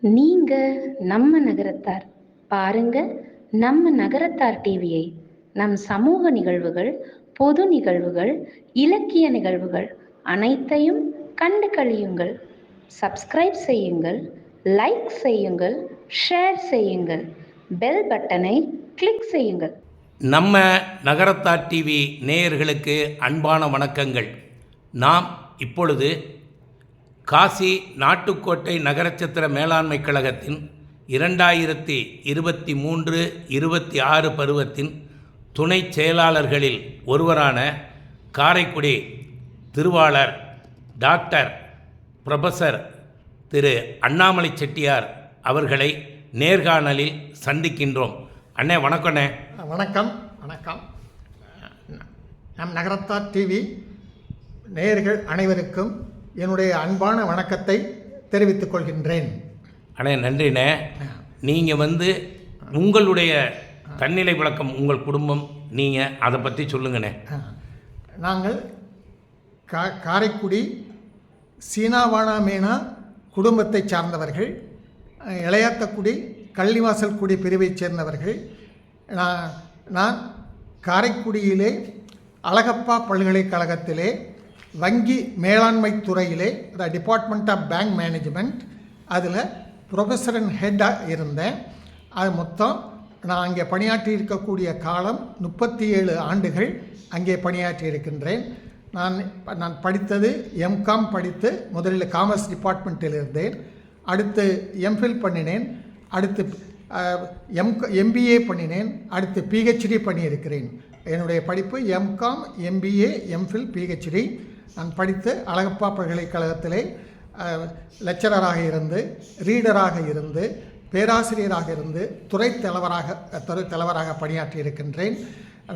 நீங்க நம்ம நகரத்தார். பாருங்க நம்ம நகரத்தார் டிவியை. நம் சமூக நிகழ்வுகள் பொது நிகழ்வுகள் இலக்கிய நிகழ்வுகள் அனைத்தையும் கண்டு கழியுங்கள். சப்ஸ்கிரைப் செய்யுங்கள் லைக் செய்யுங்கள் ஷேர் செய்யுங்கள். பெல் பட்டனை கிளிக் செய்யுங்கள். நம்ம நகரத்தார் டிவி நேயர்களுக்கு அன்பான வணக்கங்கள். நாம் இப்பொழுது காசி நாட்டுக்கோட்டை நகரச்சத்திர மேலாண்மை கழகத்தின் இரண்டாயிரத்தி இருபத்தி மூன்று இருபத்தி ஆறு பருவத்தின் துணை செயலாளர்களில் ஒருவரான காரைக்குடி திருவாளர் டாக்டர் ப்ரொஃபஸர் திரு அண்ணாமலை செட்டியார் அவர்களை நேர்காணலில் சந்திக்கின்றோம். அண்ணே வணக்கண்ணே வணக்கம் வணக்கம். நம் நகரத்தார் டிவி நேர்கள் அனைவருக்கும் என்னுடைய அன்பான வணக்கத்தை தெரிவித்துக் கொள்கின்றேன். அண்ணே நன்றிண்ணே. நீங்கள் வந்து உங்களுடைய தன்னிலை விளக்கம் உங்கள் குடும்பம் நீங்கள் அதை பற்றி சொல்லுங்கண்ணே. நாங்கள் கா காரைக்குடி சீனாவானா மேனா குடும்பத்தை சார்ந்தவர்கள் இளையாத்தக்குடி கள்ளிவாசல் குடி பிரிவைச் சேர்ந்தவர்கள். நான் நான் காரைக்குடியிலே அழகப்பா பல்கலைக்கழகத்திலே வங்கி மேலாண்மை துறையிலே the department of bank management அதில் ப்ரொஃபஸர் அண்ட் ஹெட்டாக இருந்தேன். அது மொத்தம் நான் அங்கே பணியாற்றி இருக்கக்கூடிய காலம் முப்பத்தி ஏழு ஆண்டுகள் அங்கே பணியாற்றி இருக்கின்றேன். நான் நான் படித்தது எம்காம் படித்து முதலில் காமர்ஸ் டிபார்ட்மெண்ட்டில் இருந்தேன். அடுத்து எம்ஃபில் பண்ணினேன். அடுத்து எம் எம்பிஏ பண்ணினேன். அடுத்து பிஹெச்டி பண்ணியிருக்கிறேன். என்னுடைய படிப்பு எம்காம் எம்பிஏ எம்ஃபில் பிஹெச்டி நான் படித்து அழகப்பா பல்கலைக்கழகத்திலே லெக்சரராக இருந்து ரீடராக இருந்து பேராசிரியராக இருந்து துறை தலைவராக துறை தலைவராக பணியாற்றி இருக்கின்றேன்.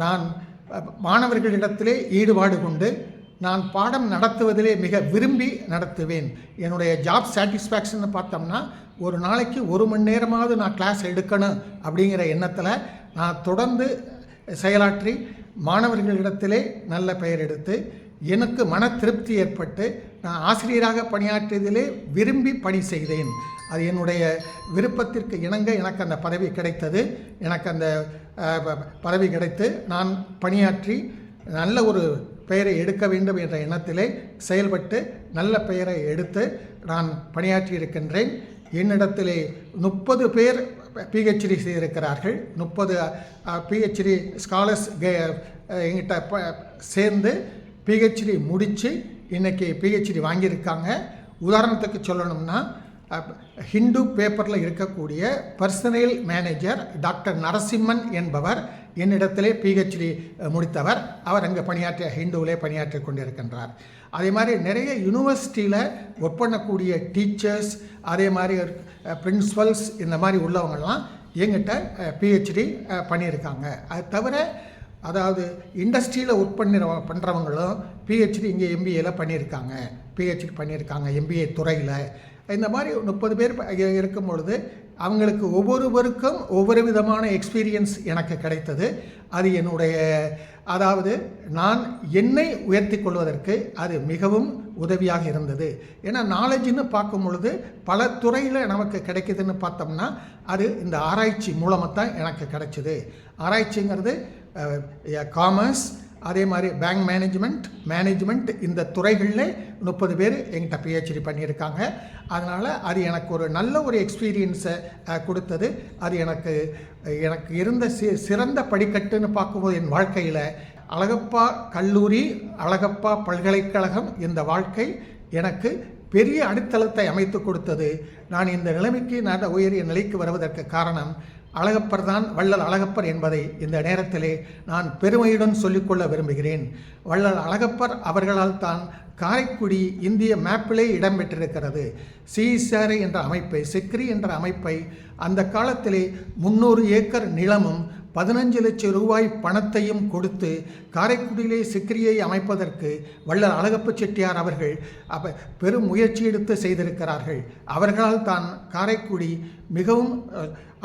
நான் மாணவர்களிடத்திலே ஈடுபாடு கொண்டு நான் பாடம் நடத்துவதிலே மிக விரும்பி நடத்துவேன். என்னுடைய ஜாப் சாட்டிஸ்ஃபேக்ஷன் பார்த்தோம்னா ஒரு நாளைக்கு ஒரு மணி நேரமாவது நான் கிளாஸ் எடுக்கணும் அப்படிங்கிற எண்ணத்தில் நான் தொடர்ந்து செயலாற்றி மாணவர்களிடத்திலே நல்ல பெயர் எடுத்து எனக்கு மன திருப்தி ஏற்பட்டு நான் ஆசிரியராக பணியாற்றியதிலே விரும்பி பணி செய்தேன். அது என்னுடைய விருப்பத்திற்கு இணங்க எனக்கு அந்த பதவி கிடைத்தது. எனக்கு அந்த பதவி கிடைத்து நான் பணியாற்றி நல்ல ஒரு பெயரை எடுக்க வேண்டும் என்ற எண்ணத்திலே செயல்பட்டு நல்ல பெயரை எடுத்து நான் பணியாற்றி இருக்கின்றேன். என்னிடத்திலே முப்பது பேர் பிஹெச்டி செய்திருக்கிறார்கள். முப்பது பிஹெச்டி ஸ்காலர்ஸ் எங்கிட்ட சேர்ந்து பிஹெச்டி முடித்து இன்றைக்கி பிஹெச்டி வாங்கியிருக்காங்க. உதாரணத்துக்கு சொல்லணும்னா ஹிந்து பேப்பரில் இருக்கக்கூடிய பர்சனல் மேனேஜர் டாக்டர் நரசிம்மன் என்பவர் என்னிடத்திலே பிஹெச்டி முடித்தவர். அவர் அங்கே பணியாற்றிய ஹிந்துவிலே பணியாற்றி கொண்டிருக்கின்றார். அதே மாதிரி நிறைய யூனிவர்சிட்டியில் ஒர்க் பண்ணக்கூடிய டீச்சர்ஸ் அதே மாதிரி பிரின்ஸிபல்ஸ் இந்த மாதிரி உள்ளவங்கள்லாம் எங்கிட்ட பிஹெச்டி பண்ணியிருக்காங்க. அது தவிர அதாவது இண்டஸ்ட்ரியில் ஒர்க் பண்ணுற பண்ணுறவங்களும் பிஹெச்டி இங்கே எம்பிஏல பண்ணியிருக்காங்க பிஹெச்டி பண்ணியிருக்காங்க எம்பிஏ துறையில். இந்த மாதிரி முப்பது பேர் இருக்கும் பொழுது அவங்களுக்கு ஒவ்வொருவருக்கும் ஒவ்வொரு விதமான எக்ஸ்பீரியன்ஸ் எனக்கு கிடைத்தது. அது என்னுடைய அதாவது நான் என்னை உயர்த்தி கொள்வதற்கு அது மிகவும் உதவியாக இருந்தது. ஏன்னா நாலேஜ்னு பார்க்கும் பொழுது பல துறையில் நமக்கு கிடைக்குதுன்னு பார்த்தோம்னா அது இந்த ஆராய்ச்சி மூலமாக தான் எனக்கு கிடைச்சிது. ஆராய்ச்சிங்கிறது காமர்ஸ் அதே மாதிரி பேங்க் மேனேஜ்மெண்ட் மேனேஜ்மெண்ட் இந்த துறைகளில் முப்பது பேர் எங்கிட்ட பிஹெச்டி பண்ணியிருக்காங்க. அதனால் அது எனக்கு ஒரு நல்ல ஒரு எக்ஸ்பீரியன்ஸை கொடுத்தது. அது எனக்கு எனக்கு இருந்த சி சிறந்த படிக்கட்டுன்னு பார்க்கும்போது என் வாழ்க்கையில் அழகப்பா கல்லூரி அழகப்பா பல்கலைக்கழகம் இந்த வாழ்க்கை எனக்கு பெரிய அடித்தளத்தை அமைத்து கொடுத்தது. நான் இந்த நிலைமைக்கு நல்ல உயரிய நிலைக்கு வருவதற்கு காரணம் அழகப்பர் தான் வள்ளல் அழகப்பர் என்பதை இந்த நேரத்திலே நான் பெருமையுடன் சொல்லிக்கொள்ள விரும்புகிறேன். வள்ளல் அழகப்பர் அவர்களால் தான் காரைக்குடி இந்திய மேப்பிலே இடம்பெற்றிருக்கிறது. சிசாரை என்ற அமைப்பை சிக்ரி என்ற அமைப்பை அந்த காலத்திலே முந்நூறு ஏக்கர் நிலமும் பதினஞ்சு லட்சம் ரூபாய் பணத்தையும் கொடுத்து காரைக்குடியிலே சிக்கிரியை அமைப்பதற்கு வள்ளல் அழகப்ப செட்டியார் அவர்கள் அப்ப பெரும் முயற்சி எடுத்து செய்திருக்கிறார்கள். அவர்களால் தான் காரைக்குடி மிகவும்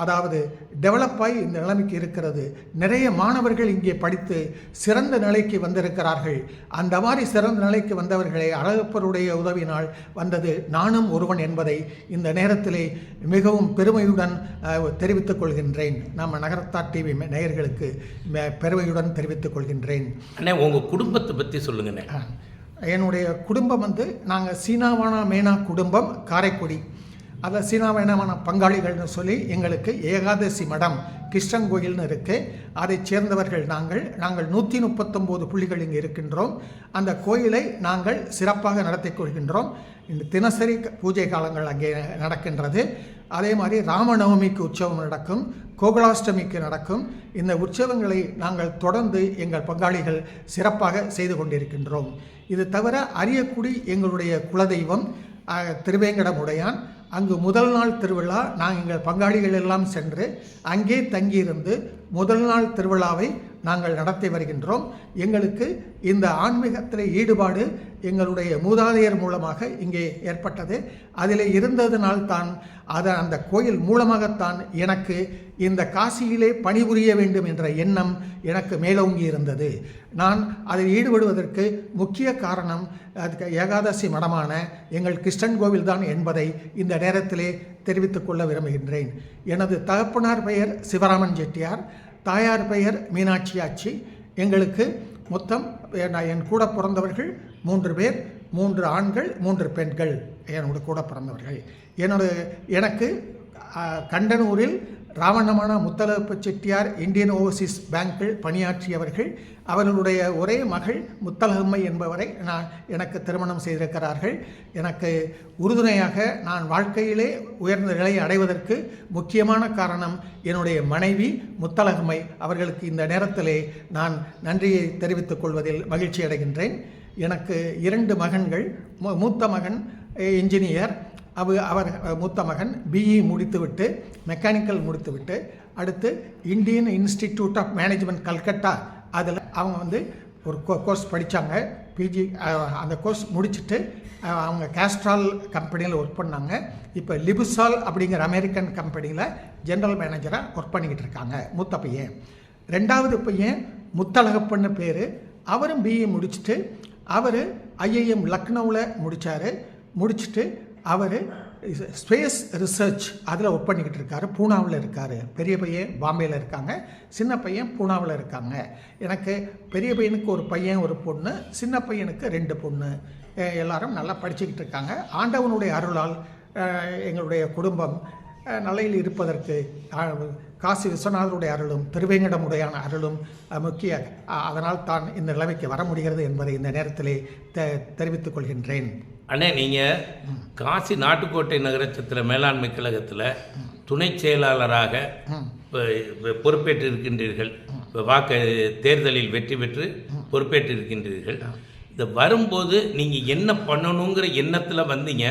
அதாவது டெவலப் ஆகி இந்த நிலைமைக்கு இருக்கிறது. நிறைய மாணவர்கள் இங்கே படித்து சிறந்த நிலைக்கு வந்திருக்கிறார்கள். அந்த மாதிரி சிறந்த நிலைக்கு வந்தவர்களை அழகப்பருடைய உதவினால் வந்தது நானும் ஒருவன் என்பதை இந்த நேரத்திலே மிகவும் பெருமையுடன் தெரிவித்துக் கொள்கின்றேன். நம்ம நகரத்தார் டிவி நேயர்களுக்கு பெருமையுடன் தெரிவித்துக் கொள்கின்றேன். அண்ணே உங்கள் குடும்பத்தை பற்றி சொல்லுங்கண்ணே. என்னுடைய குடும்பம் வந்து நாங்கள் சீனாவானா மேனா குடும்பம் காரைக்குடி. அதை சீனாவானா பங்காளிகள்னு சொல்லி எங்களுக்கு ஏகாதசி மடம் கிருஷ்ணன் கோயில்னு இருக்குது அதைச் சேர்ந்தவர்கள் நாங்கள். நாங்கள் நூற்றி முப்பத்தொம்போது புள்ளிகள் இங்கே இருக்கின்றோம். அந்த கோயிலை நாங்கள் சிறப்பாக நடத்திக் கொள்கின்றோம். இந்த தினசரி பூஜை காலங்கள் அங்கே நடக்கின்றது. அதே மாதிரி ராமநவமிக்கு உற்சவம் நடக்கும் கோகுலாஷ்டமிக்கு நடக்கும். இந்த உற்சவங்களை நாங்கள் தொடர்ந்து எங்கள் பங்காளிகள் சிறப்பாக செய்து கொண்டிருக்கின்றோம். இது தவிர அரியக்குடி எங்களுடைய குலதெய்வம் திருவேங்கடமுடையான் அங்கு முதல் நாள் திருவிழா நாங்கள் எங்கள் பங்காளிகள் எல்லாம் சென்று அங்கே தங்கியிருந்து முதல் நாள் திருவிழாவை நாங்கள் நடத்தி வருகின்றோம். எங்களுக்கு இந்த ஆன்மீகத்தில் ஈடுபாடு எங்களுடைய மூதாதையர் மூலமாக இங்கே ஏற்பட்டது. அதில் இருந்ததனால் தான் அது அந்த கோயில் மூலமாகத்தான் எனக்கு இந்த காசியிலே பணிபுரிய வேண்டும் என்ற எண்ணம் எனக்கு மேலோங்கி இருந்தது. நான் அதில் ஈடுபடுவதற்கு முக்கிய காரணம் அதுக்கு ஏகாதசி மடமான எங்கள் கிருஷ்ணன் கோவில் தான் என்பதை இந்த நேரத்திலே தெரிவித்துக் கொள்ள விரும்புகின்றேன். எனது தகப்பனார் பெயர் சிவராமன் செட்டியார். தாயார் பெயர் மீனாட்சி ஆச்சி. எங்களுக்கு மொத்தம் நான் என் கூட பிறந்தவர்கள் மூன்று பேர் மூன்று ஆண்கள் மூன்று பெண்கள். என்னோட கூட பிறந்தவர்கள். என்னோட எனக்கு கண்டனூரில் ராவணமான முத்தலப்பு செட்டியார் இந்தியன் ஓவர்சீஸ் பேங்கில் பணியாற்றியவர்கள் அவர்களுடைய ஒரே மகள் முத்தலகம்மை என்பவரை நான் எனக்கு திருமணம் செய்திருக்கிறார்கள். எனக்கு உறுதுணையாக நான் வாழ்க்கையிலே உயர்ந்த நிலையை அடைவதற்கு முக்கியமான காரணம் என்னுடைய மனைவி முத்தலகம்மை. அவர்களுக்கு இந்த நேரத்திலே நான் நன்றியை தெரிவித்துக் கொள்வதில் மகிழ்ச்சி அடைகின்றேன் எனக்கு இரண்டு மகன்கள் மூத்த மகன் இன்ஜினியர் அவ அவர் மூத்த மகன் பிஇ முடித்துவிட்டு மெக்கானிக்கல் முடித்துவிட்டு அடுத்து Indian institute of management Calcutta அதில் அவங்க வந்து ஒரு கோ கோர்ஸ் படித்தாங்க பிஜி அந்த கோர்ஸ் முடிச்சுட்டு அவங்க கேஸ்ட்ரால் கம்பெனியில் ஒர்க் பண்ணாங்க. இப்போ லிபுசால் அப்படிங்கிற அமெரிக்கன் கம்பெனியில் ஜென்ரல் மேனேஜராக ஒர்க் பண்ணிக்கிட்டு இருக்காங்க மூத்த பையன். ரெண்டாவது பையன் முத்தழகப்பன்னு பேர். அவரும் பிஇ முடிச்சுட்டு அவர் ஐஏஎம் லக்னோவில் முடித்தார் முடிச்சுட்டு அவர் ஸ்பேஸ் ரிசர்ச் அதில் ஒர்க் பண்ணிக்கிட்டு இருக்காரு. பூனாவில் இருக்கார். பெரிய பையன் பாம்பேயில் இருக்காங்க. சின்ன பையன் பூனாவில் இருக்காங்க. எனக்கு பெரிய பையனுக்கு ஒரு பையன் ஒரு பொண்ணு சின்ன பையனுக்கு ரெண்டு பொண்ணு. எல்லாரும் நல்லா படிச்சுக்கிட்டு இருக்காங்க. ஆண்டவனுடைய அருளால் எங்களுடைய குடும்பம் நிலையில் இருப்பதற்கு காசி விஸ்வநாதருடைய அருளும் திருவேங்கடமுடையான அருளும் முக்கிய அதனால் தான் இந்த நிலைமைக்கு வர முடிகிறது என்பதை இந்த நேரத்திலே தெ தெரிவித்துக் கொள்கின்றேன். அண்ணே நீங்கள் காசி நாட்டுக்கோட்டை நகரச்சத்திர மேலாண்மை கழகத்தில் துணை செயலாளராக இப்ப- பொறுப்பேற்று இருக்கின்றீர்கள் வாக்கு தேர்தலில் வெற்றி பெற்று பொறுப்பேற்று இருக்கின்றீர்கள் இந்த வரும்போது நீங்கள் என்ன பண்ணணுங்கிற எண்ணத்தில் வந்தீங்க.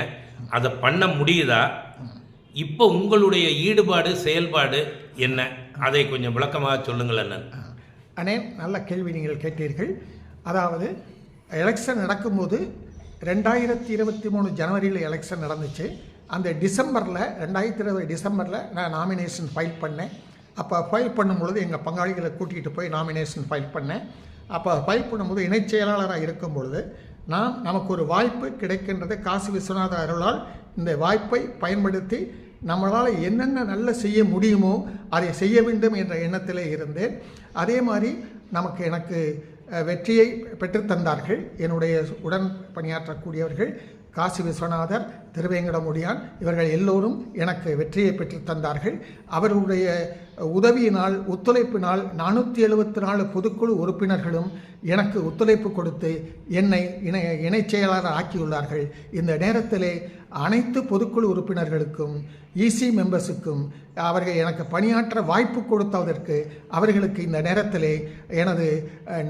அதை பண்ண முடியுதா? இப்போ உங்களுடைய ஈடுபாடு செயல்பாடு என்ன? அதை கொஞ்சம் விளக்கமாக சொல்லுங்கள் அண்ணன். அண்ணே நல்ல கேள்வி நீங்கள் கேட்டீர்கள். அதாவது எலெக்ஷன் நடக்கும்போது ரெண்டாயிரத்தி இருபத்தி மூணு ஜனவரியில் எலெக்ஷன் நடந்துச்சு. அந்த டிசம்பரில் ரெண்டாயிரத்தி இருபது டிசம்பரில் நான் நாமினேஷன் ஃபைல் பண்ணேன். அப்போ ஃபைல் பண்ணும்பொழுது எங்கள் பங்காளிகளை கூட்டிகிட்டு போய் நாமினேஷன் ஃபைல் பண்ணேன். அப்போ ஃபைல் பண்ணும்போது இணைச் செயலாளராக இருக்கும் பொழுது நாம் நமக்கு ஒரு வாய்ப்பு கிடைக்கின்றது காசி விஸ்வநாத அருளால். இந்த வாய்ப்பை பயன்படுத்தி நம்மளால் என்னென்ன நல்ல செய்ய முடியுமோ அதை செய்ய வேண்டும் என்ற எண்ணத்திலே இருந்தேன். அதே மாதிரி நமக்கு எனக்கு வெற்றியை பெற்றுத்தந்தார்கள் என்னுடைய உடன் பணியாற்றக்கூடியவர்கள் காசி விஸ்வநாதர் திருவேங்கடமுடியான் இவர்கள் எல்லோரும் எனக்கு வெற்றியை பெற்று தந்தார்கள். அவர்களுடைய உதவியினால் ஒத்துழைப்பினால் நானூற்றி எழுபத்தி நாலு பொதுக்குழு உறுப்பினர்களும் எனக்கு ஒத்துழைப்பு கொடுத்து என்னை இணை இணைச் செயலாளர் ஆக்கியுள்ளார்கள். இந்த நேரத்திலே அனைத்து பொதுக்குழு உறுப்பினர்களுக்கும் இசி மெம்பர்ஸுக்கும் அவர்கள் எனக்கு பணியாற்ற வாய்ப்பு கொடுத்ததற்கு அவர்களுக்கு இந்த நேரத்திலே எனது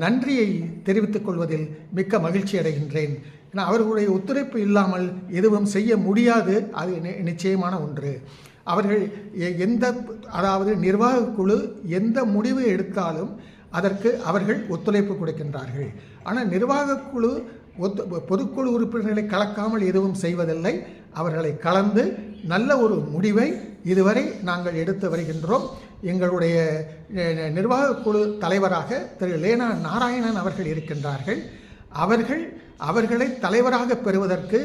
நன்றியை தெரிவித்துக் கொள்வதில் மிக்க மகிழ்ச்சி அடைகின்றேன் அவர்களுடைய ஒத்துழைப்பு இல்லாமல் எதுவும் செய்ய முடியாது அது நி- நிச்சயமான ஒன்று. அவர்கள் எ- எந்த அதாவது நிர்வாகக் குழு எந்த முடிவு எடுத்தாலும் அதற்கு அவர்கள் ஒத்துழைப்பு கொடுக்கின்றார்கள். ஆனால் நிர்வாகக் குழு ஒத்து பொதுக்குழு உறுப்பினர்களை கலக்காமல் எதுவும் செய்வதில்லை. அவர்களை கலந்து நல்ல ஒரு முடிவை இதுவரை நாங்கள் எடுத்து வருகின்றோம். எங்களுடைய நிர்வாகக்குழு குழு தலைவராக திரு. லேனா நாராயணன் அவர்கள் இருக்கின்றார்கள். அவர்கள் அவர்களை தலைவராக பெறுவதற்கு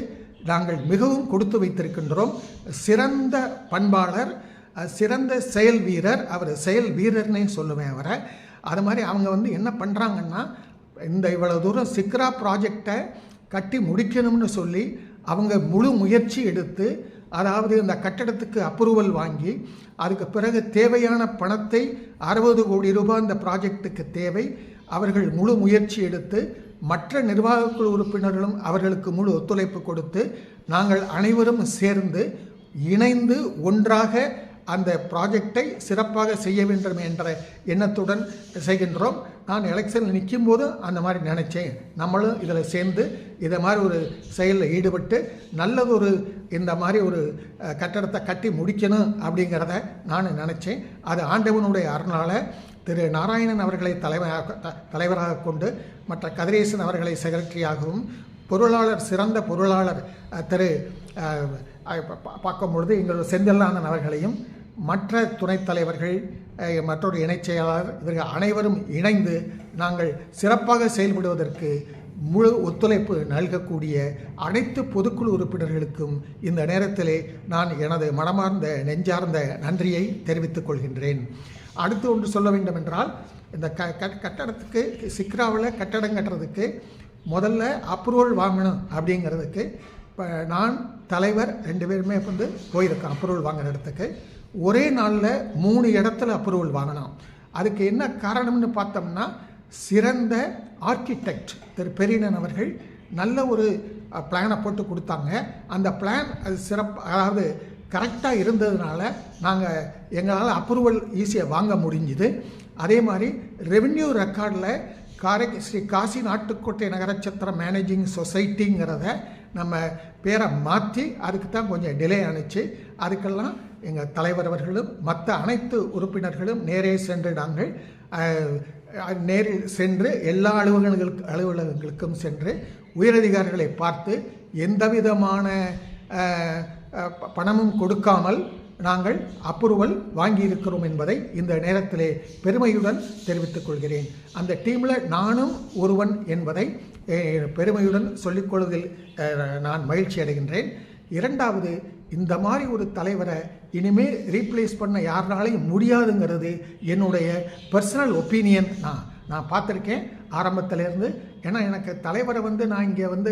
நாங்கள் மிகவும் கொடுத்து வைத்திருக்கின்றோம். சிறந்த பண்பாளர் சிறந்த செயல் வீரர் அவர் செயல் வீரர்னே சொல்லுவேன் அவரை. அது மாதிரி அவங்க வந்து என்ன பண்ணுறாங்கன்னா இந்த இவ்வளவு தூரம் சிக்ரா ப்ராஜெக்டை கட்டி முடிக்கணும்னு சொல்லி அவங்க முழு முயற்சி எடுத்து அதாவது இந்த கட்டடத்துக்கு அப்ரூவல் வாங்கி அதுக்கு பிறகு தேவையான பணத்தை அறுபது கோடி ரூபாய் இந்த ப்ராஜெக்ட்டுக்கு தேவை. அவர்கள் முழு முயற்சி எடுத்து மற்ற நிர்வாகக் குழு உறுப்பினர்களும் அவர்களுக்கு முழு ஒத்துழைப்பு கொடுத்து நாங்கள் அனைவரும் சேர்ந்து இணைந்து ஒன்றாக அந்த ப்ராஜெக்டை சிறப்பாக செய்ய வேண்டும் என்ற எண்ணத்துடன் செய்கின்றோம். நான் எலெக்ஷனில் நிற்கும் போது அந்த மாதிரி நினச்சேன். நம்மளும் இதில் சேர்ந்து இதை மாதிரி ஒரு செயலில் ஈடுபட்டு நல்லதொரு இந்த மாதிரி ஒரு கட்டடத்தை கட்டி முடிக்கணும் அப்படிங்கிறத நான் நினச்சேன். அது ஆண்டவனுடைய அருளால் திரு நாராயணன் அவர்களை தலைவராக த- தலைவராக கொண்டு மற்ற கதிரேசன் அவர்களை செக்ரட்டரியாகவும் பொருளாளர் சிறந்த பொருளாளர் திரு பா- பார்க்கும் பொழுது எங்கள் செந்தில்லானன் அவர்களையும் மற்ற துணைத் தலைவர்கள் மற்றொரு இணைச் செயலாளர் இவர்கள் அனைவரும் இணைந்து நாங்கள் சிறப்பாக செயல்படுவதற்கு முழு ஒத்துழைப்பு நல்கக்கூடிய அனைத்து பொதுக்குழு உறுப்பினர்களுக்கும் இந்த நேரத்திலே நான் எனது மனமார்ந்த நெஞ்சார்ந்த நன்றியை தெரிவித்துக் கொள்கின்றேன். அடுத்து ஒன்று சொல்ல வேண்டும் என்றால் இந்த க கட்டடத்துக்கு சிக்ராவில் கட்டடம் கட்டுறதுக்கு முதல்ல அப்ரூவல் வாங்கணும் அப்படிங்கிறதுக்கு இப்போ நான் தலைவர் ரெண்டு பேருமே வந்து போயிருக்கோம் அப்ரூவல் வாங்குற இடத்துக்கு. ஒரே நாளில் மூணு இடத்துல அப்ரூவல் வாங்கினோம் அதுக்கு என்ன காரணம்னு பார்த்தோம்னா சிறந்த ஆர்கிடெக்ட் திரு பெரியனன் அவர்கள் நல்ல ஒரு பிளானை போட்டு கொடுத்தாங்க. அந்த பிளான் அது சிறப்பு அதாவது கரெக்டாக இருந்ததுனால நாங்கள் எங்களால் அப்ரூவல் ஈஸியாக வாங்க முடிஞ்சுது. அதே மாதிரி ரெவென்யூ ரெக்கார்டில் காரை ஸ்ரீ காசி நாட்டுக்கோட்டை நகரச்சத்திர மேனேஜிங் சொசைட்டிங்கிறத நம்ம பேரை மாற்றி அதுக்கு தான் கொஞ்சம் டிலே ஆணுச்சு அதுக்கெல்லாம் எங்கள் தலைவர் அவர்களும் மற்ற அனைத்து உறுப்பினர்களும் நேரே சென்று நாங்கள் நேரில் சென்று எல்லா அலுவலகங்களுக்கு அலுவலகங்களுக்கும் சென்று உயரதிகாரிகளை பார்த்து எந்தவிதமான விதமான பணமும் கொடுக்காமல் நாங்கள் அப்ரூவல் வாங்கியிருக்கிறோம் என்பதை இந்த நேரத்திலே பெருமையுடன் தெரிவித்துக் கொள்கிறேன். அந்த டீமில் நானும் ஒருவன் என்பதை பெருமையுடன் சொல்லிக்கொள்வதில் நான் மகிழ்ச்சி அடைகின்றேன். இரண்டாவது இந்த மாதிரி ஒரு தலைவரை இனிமேல் ரீப்ளேஸ் பண்ண யாருனாலையும் முடியாதுங்கிறது என்னுடைய பர்சனல் ஒப்பீனியன். நான் நான் பார்த்துருக்கேன் ஆரம்பத்திலேருந்து. ஏன்னா எனக்கு தலைவரை வந்து நான் இங்கே வந்து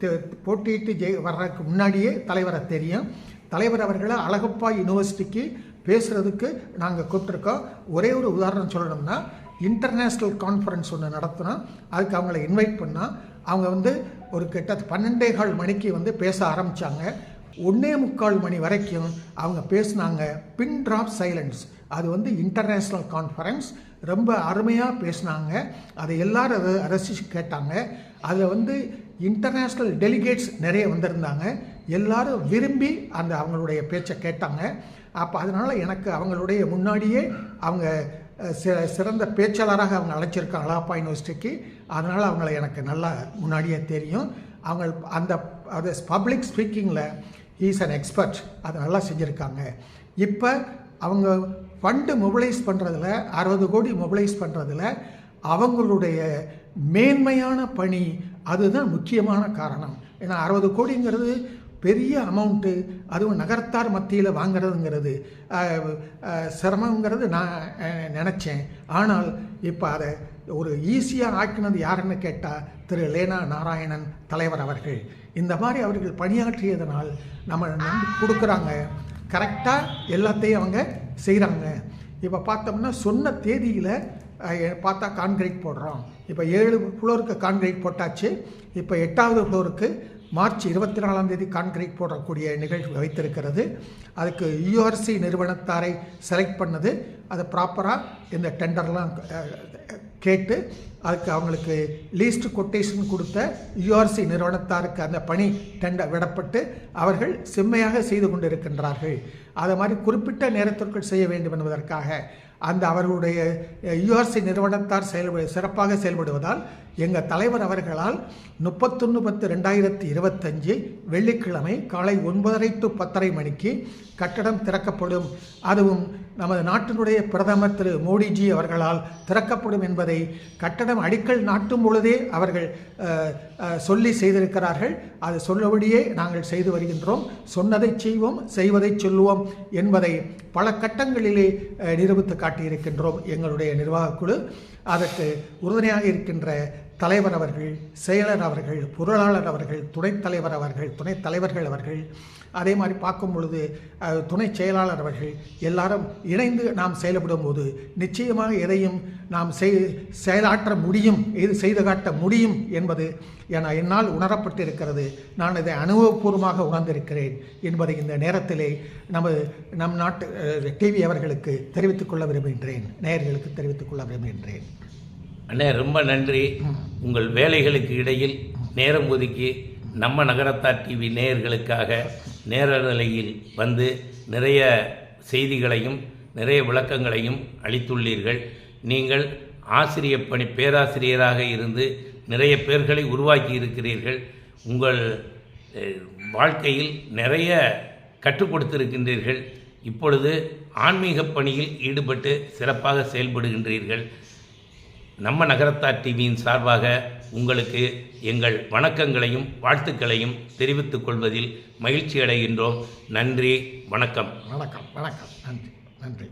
போட்டியிட்டு ஜெய் வர்றதுக்கு முன்னாடியே தலைவரை தெரியும். தலைவர் அவர்களை அழகப்பா யூனிவர்சிட்டிக்கு பேசுகிறதுக்கு நாங்கள் கூப்பிட்ருக்கோம் ஒரே ஒரு உதாரணம் சொல்லணும்னா இன்டர்நேஷ்னல் கான்ஃபரன்ஸ் ஒன்று நடத்தினோம் அதுக்கு அவங்கள இன்வைட் பண்ணால் அவங்க வந்து ஒரு கிட்ட பன்னெண்டே கால் மணிக்கு வந்து பேச ஆரம்பித்தாங்க ஒன்னே முக்கால் மணி வரைக்கும் அவங்க பேசுனாங்க. பின் ட்ராப் சைலன்ஸ் அது வந்து இன்டர்நேஷ்னல் கான்ஃபரன்ஸ் ரொம்ப அருமையாக பேசினாங்க. அதை எல்லாரும் அதை ரசித்து கேட்டாங்க. அதில் வந்து இன்டர்நேஷ்னல் டெலிகேட்ஸ் நிறைய வந்திருந்தாங்க. எல்லாரும் விரும்பி அந்த அவங்களுடைய பேச்சை கேட்டாங்க. அப்போ அதனால் எனக்கு அவங்களுடைய முன்னாடியே அவங்க சிறந்த பேச்சாளராக அவங்க அழைச்சிருக்காங்க அழகப்பா யூனிவர்சிட்டிக்கு. அதனால் அவங்கள எனக்கு நல்லா முன்னாடியே தெரியும். அவங்க அந்த அது பப்ளிக் ஸ்பீக்கிங்கில் ஈஸ் அன் எக்ஸ்பர்ட் அதை நல்லா செஞ்சுருக்காங்க. இப்போ அவங்க ஃபண்டு மொபிலைஸ் பண்ணுறதுல அறுபது கோடி மொபிலைஸ் பண்ணுறதுல அவங்களுடைய மேன்மையான பணி அதுதான் முக்கியமான காரணம். ஏன்னா அறுபது கோடிங்கிறது பெரிய அமௌண்ட்டு. அதுவும் நகரத்தார் மத்தியில் வாங்குறதுங்கிறது. சிரமங்கிறது நான் நினச்சேன். ஆனால் இப்போ அதை ஒரு ஈஸியாக ஆக்கினது யாருன்னு கேட்டால் திரு லேனா நாராயணன் தலைவர் அவர்கள். இந்த மாதிரி அவர்கள் பணியாற்றியதனால் நம்ம நம்பி கொடுக்குறாங்க. கரெக்டாக எல்லாத்தையும் அவங்க செய்கிறாங்க இப்போ பார்த்தோம்னா சொன்ன தேதியில் பார்த்தா கான்கிரீட் போடுறோம். இப்போ ஏழு ஃப்ளோருக்கு கான்கிரீட் போட்டாச்சு. இப்போ எட்டாவது ஃப்ளோருக்கு மார்ச் இருபத்தி நாலாம் தேதி கான்கிரீட் போடக்கூடிய நிகழ்வு வைத்திருக்கிறது. அதுக்கு யூஆர்சி நிறுவனத்தாரை செலக்ட் பண்ணது. அதை ப்ராப்பராக இந்த டெண்டர்லாம் கேட்டு அதுக்கு அவங்களுக்கு லீஸ்ட் கொட்டேஷன் கொடுத்த யூஆர்சி நிறுவனத்தாருக்கு அந்த பணி டெண்டர் விடப்பட்டு அவர்கள் செம்மையாக செய்து கொண்டிருக்கின்றார்கள். அதை மாதிரி குறிப்பிட்ட நேரத்திற்குள் செய்ய வேண்டும் என்பதற்காக அந்த அவர்களுடைய யூஆர்சி நிறுவனத்தார் செயல்படு சிறப்பாக செயல்படுவதால் எங்கள் தலைவர் அவர்களால் முப்பத்தொன்று பத்து ரெண்டாயிரத்தி இருபத்தஞ்சு வெள்ளிக்கிழமை காலை ஒன்பதரை டு பத்தரை மணிக்கு கட்டடம் திறக்கப்படும். அதுவும் நமது நாட்டினுடைய பிரதமர் திரு மோடிஜி அவர்களால் திறக்கப்படும் என்பதை கட்டடம் அடிக்கல் நாட்டும் பொழுதே அவர்கள் சொல்லி செய்திருக்கிறார்கள். அது சொல்லபடியே நாங்கள் செய்து வருகின்றோம். சொன்னதை செய்வோம் செய்வதை சொல்லுவோம் என்பதை பல கட்டங்களிலே நிரூபித்து காட்டியிருக்கின்றோம் எங்களுடைய நிர்வாகக்குழு அதற்கு உறுதுணையாக இருக்கின்ற தலைவர் அவர்கள் செயலர் அவர்கள் பொருளாளர் அவர்கள் துணைத் தலைவர் அவர்கள் துணைத் தலைவர்கள் அவர்கள் அதே மாதிரி பார்க்கும் பொழுது துணை செயலாளர் அவர்கள் எல்லாரும் இணைந்து நாம் செயல்படும் போது நிச்சயமாக எதையும் நாம் செய் செயலாற்ற முடியும் இது செய்து காட்ட முடியும் என்பது என என்னால் உணரப்பட்டிருக்கிறது. நான் இதை அனுபவபூர்வமாக உணர்ந்திருக்கிறேன் என்பதை இந்த நேரத்திலே நமது நம் நாட்டு டிவி அவர்களுக்கு தெரிவித்துக் கொள்ள விரும்புகின்றேன். நேயர்களுக்கு தெரிவித்துக் கொள்ள விரும்புகின்றேன். அண்ணே ரொம்ப நன்றி. உங்கள் வேலைகளுக்கு இடையில் நேரம் ஒதுக்கி நம்ம நகரத்தார் டிவி நேயர்களுக்காக நேரலையில் வந்து நிறைய செய்திகளையும் நிறைய விளக்கங்களையும் அளித்துள்ளீர்கள். நீங்கள் ஆசிரிய பணி பேராசிரியராக இருந்து நிறைய பேர்களை உருவாக்கி இருக்கிறீர்கள். உங்கள் வாழ்க்கையில் நிறைய கற்றுக் கொடுத்திருக்கின்றீர்கள். இப்பொழுது ஆன்மீக பணியில் ஈடுபட்டு சிறப்பாக செயல்படுகின்றீர்கள். நம்ம நகரத்தார் டிவியின் சார்பாக உங்களுக்கு எங்கள் வணக்கங்களையும் வாழ்த்துக்களையும் தெரிவித்துக் கொள்வதில் மகிழ்ச்சி அடைகின்றோம் நன்றி வணக்கம். வணக்கம் வணக்கம். நன்றி நன்றி.